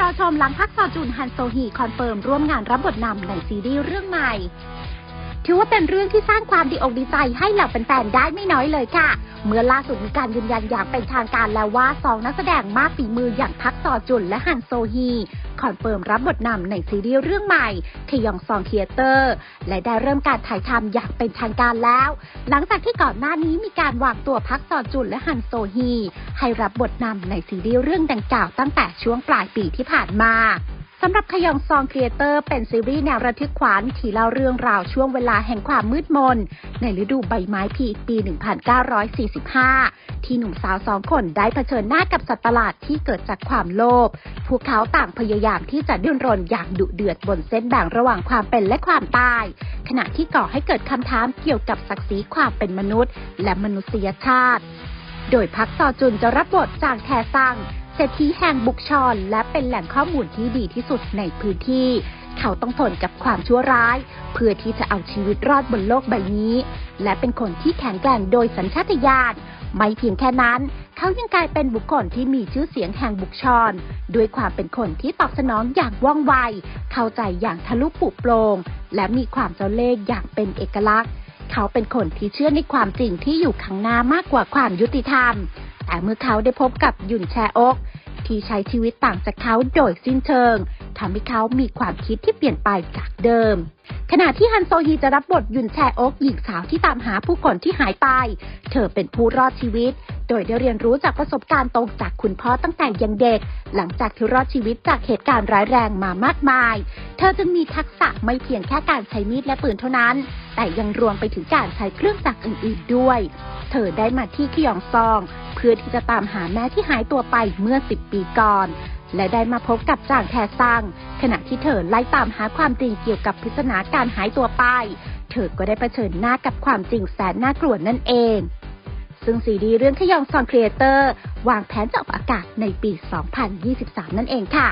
รอชมหลังพักซอจุนฮันโซฮีคอนเฟิร์มร่วมงานรับบทนำในซีรีส์เรื่องใหม่ ถือว่าเป็นเรื่องที่สร้างความดีอกดีใจให้เหล่าแฟนๆได้ไม่น้อยเลยค่ะ เมื่อล่าสุดมีการยืนยันอย่างเป็นทางการแล้วว่าสองนักแสดงมากฝีมืออย่างพักซอจุนและฮันโซฮี คอนเฟิร์มรับบทนำในซีรีส์เรื่องใหม่ขยองซองเทียเตอร์ และได้เริ่มการถ่ายทำอย่างเป็นทางการแล้ว หลังจากที่ก่อนหน้านี้มีการวางตัวพักซอจุนและฮันโซฮี ให้รับบทนำในซีรีส์เรื่องดังกล่าวตั้งแต่ช่วงปลายปีที่ผ่านมา สำหรับขยองซองครีเอเตอร์เป็นซีรีส์แนวระทึกขวัญที่เล่าเรื่องราวช่วงเวลาแห่งความมืดมน ในฤดูใบไม้ผลิปี 1945 ที่หนุ่มสาวสองคนได้เผชิญหน้ากับสัตว์ประหลาดที่เกิดจากความโลภพวกเขาต่างพยายามที่จะดิ้นรนอย่างดุเดือดบนเส้นแบ่งระหว่างความเป็นและความตาย ขณะที่ก่อให้เกิดคำถามเกี่ยวกับศักดิ์ศรีความเป็นมนุษย์ และมนุษยชาติ โดยพักซอจุนจะรับบทจางแทซัง เศรษฐีแห่งบุกชอนและเป็นแหล่งข้อมูลที่ดีที่สุดในพื้นที่ เขาต้องทนกับความชั่วร้าย เพื่อที่จะเอาชีวิตรอดบนโลกใบนี้ และเป็นคนที่แข็งแกร่งโดยสัญชาตญาณไม่เพียงแค่นั้น เขายังกลายเป็นบุคคลที่มีชื่อเสียงแห่งบุกชอนด้วยความเป็นคนที่ตอบสนองอย่างว่องไว เข้าใจอย่างทะลุปุโปรง และมีความเจ้าเล่ห์อย่างเป็นเอกลักษณ์ เขาเป็นคนที่เชื่อในความจริงที่อยู่ข้างหน้ามากกว่าความยุติธรรม แต่เมื่อเขาได้พบกับหยุนแชอก ที่ใช้ชีวิตต่างจากเขาโดยสิ้นเชิงทำให้เขามีความคิดที่เปลี่ยนไปจากเดิม ขณะที่ฮันโซฮีจะรับบทยุนแชอกหญิงสาวที่ตามหาผู้คนที่หายไป เธอเป็นผู้รอดชีวิต โดยได้เรียนรู้จากประสบการณ์ตรงจากคุณพ่อตั้งแต่ยังเด็ก หลังจากที่รอดชีวิตจากเหตุการณ์ร้ายแรงมามากมาย เธอจึงมีทักษะไม่เพียงแค่การใช้มีดและปืนเท่านั้น แต่ยังรวมไปถึงการใช้เครื่องจักรอื่น ๆด้วย เธอได้มาที่ขยองซอง เพื่อที่จะตามหาแม่ที่หายตัวไปเมื่อ 10 ปีก่อน และได้มาพบกับจางแทซัง ขณะที่เธอไล่ตามหาความจริงเกี่ยวกับปริศนาการหายตัวไป เธอก็ได้เผชิญหน้ากับความจริงแสนน่ากลัวนั่นเอง ซึ่งซีดีเรื่องขยองซองครีเอเตอร์วางแผนจะออกอากาศในปี 2023 นั่นเองค่ะ